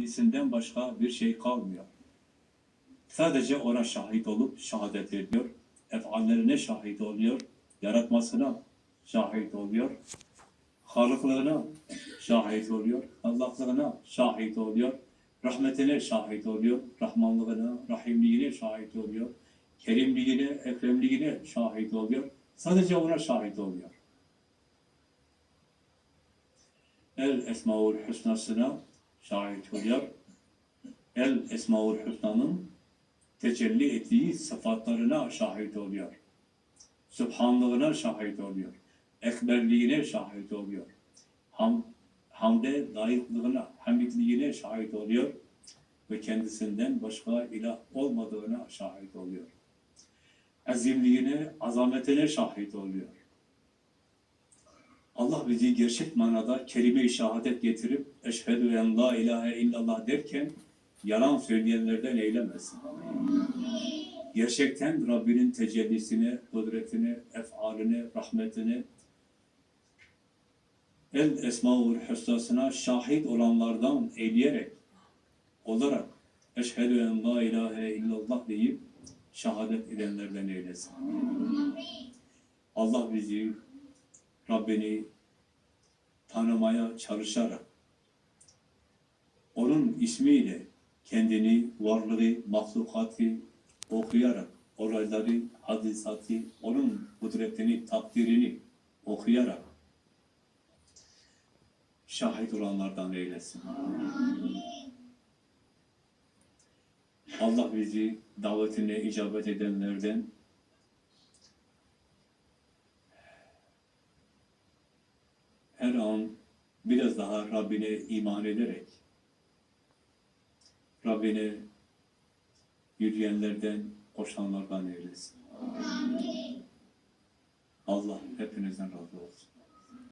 kendisinden başka bir şey kalmıyor. Sadece ona şahit olup şehadet ediyor. Efallerine şahit oluyor. Yaratmasına şahit oluyor. Halıklığına şahit oluyor. Allah'lığına şahit oluyor. Rahmetine şahit oluyor. Rahmanlığına, rahimliğine şahit oluyor. Kerimliğine, ekremliğine şahit oluyor. Sadece ona şahit oluyor. El Esmaül Hüsna'sına şahit oluyor. El Esmaül Hüsna'nın tecelli ettiği sıfatlarına şahit oluyor. Sübhanlığına şahit oluyor. Ekberliğine şahit oluyor. Ham, hamde layıklığına, hamidliğine şahit oluyor. Ve kendisinden başka ilah olmadığına şahit oluyor. Azimliğine, azametine şahit oluyor. Allah bizi gerçek manada kelime-i şehadet getirip eşhedü en la ilahe illallah derken yalan söyleyenlerden eylemesin. Gerçekten Rabbinin tecellisini, kudretini, efalini, rahmetini, el esmaül hüsnasına şahit olanlardan eyleyerek, olarak eşhedü en la ilahe illallah deyip şehadet edenlerden eylesin. Allah bizi Rabbini tanımaya çalışarak onun ismiyle kendini, varlığı, mahlukatı okuyarak, olayları, hadisatı, onun kudretini, takdirini okuyarak şahit olanlardan eylesin. Allah bizi davetine icabet edenlerden an biraz daha Rabbine iman ederek Rabbine yürüyenlerden, koşanlardan eylesin. Allah hepinizden razı olsun.